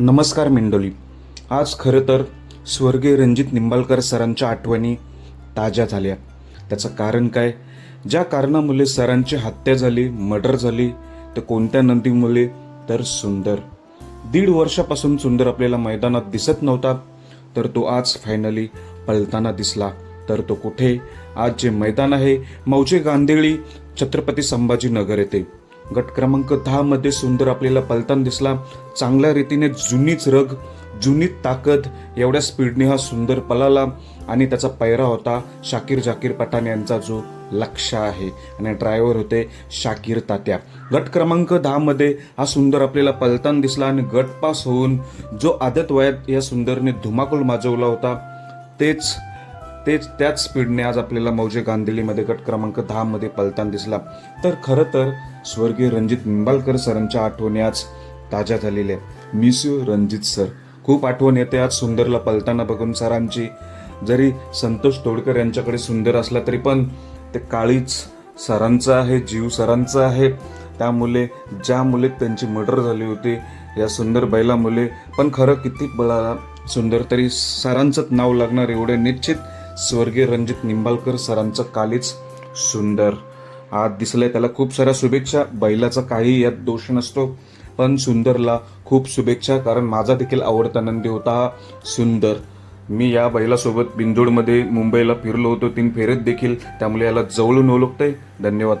नमस्कार मेंडोली. आज खरं तर स्वर्गीय रणजित निंबाळकर सरांच्या आठवणी ताज्या झाल्या. त्याचं कारण काय? ज्या कारणामुळे सरांची हत्या झाली मर्डर झाली तर कोणत्या नंदीमुळे? तर सुंदर. दीड वर्षापासून सुंदर आपल्याला मैदानात दिसत नव्हता तर तो आज फायनली पळताना दिसला. तर तो कुठे? आज जे मैदान आहे मौजे गांधेळी छत्रपती संभाजीनगर येथे. गट क्रमांक दहा मध्ये सुंदर आपल्याला पलतान दिसला. चांगल्या रीतीने जुनीच रग जुनी ताकद एवढ्या स्पीडने हा सुंदर पळाला आणि त्याचा पैरा होता शाकीर जाकीर पठाण यांचा जो लक्ष आहे. आणि ड्रायव्हर होते शाकीर तात्या. गट क्रमांक दहामध्ये हा सुंदर आपल्याला पलतान दिसला आणि गट पास होऊन जो आदत वयात या सुंदरने धुमाकूल माजवला होता तेच तेच त्याच स्पीडने आज आपल्याला मौजे गांधेलीमध्ये गट क्रमांक दहामध्ये पलतान पलताना दिसला. तर खरं तर स्वर्गीय रणजित निंबाळकर सरांच्या आठवणी आज ताज्या झालेल्या मिस यू रणजित सर. खूप आठवण येते आज सुंदरला पलताना बघून सरांची. जरी संतोष तोडकर यांच्याकडे सुंदर असला तरी पण ते काळीच सरांचं आहे जीव सरांचा आहे. त्यामुळे ज्या मुले त्यांची मर्डर झाली होती या सुंदर बैला मुले पण खरं किती बळाला सुंदर तरी सरांचंच नाव लागणार एवढे निश्चित. स्वर्गीय रणजित निंबाळकर सरांचं कालीच सुंदर. आज दिसलंय त्याला खूप साऱ्या शुभेच्छा. बैलाचा काही यात दोष नसतो पण सुंदरला खूप शुभेच्छा कारण माझा देखील आवडता नंदी होता हा सुंदर. मी या बैलासोबत बिंदोडमध्ये मुंबईला फिरलो होतो तीन फेरेत देखील. त्यामुळे याला जवळून ओळखतंय. धन्यवाद.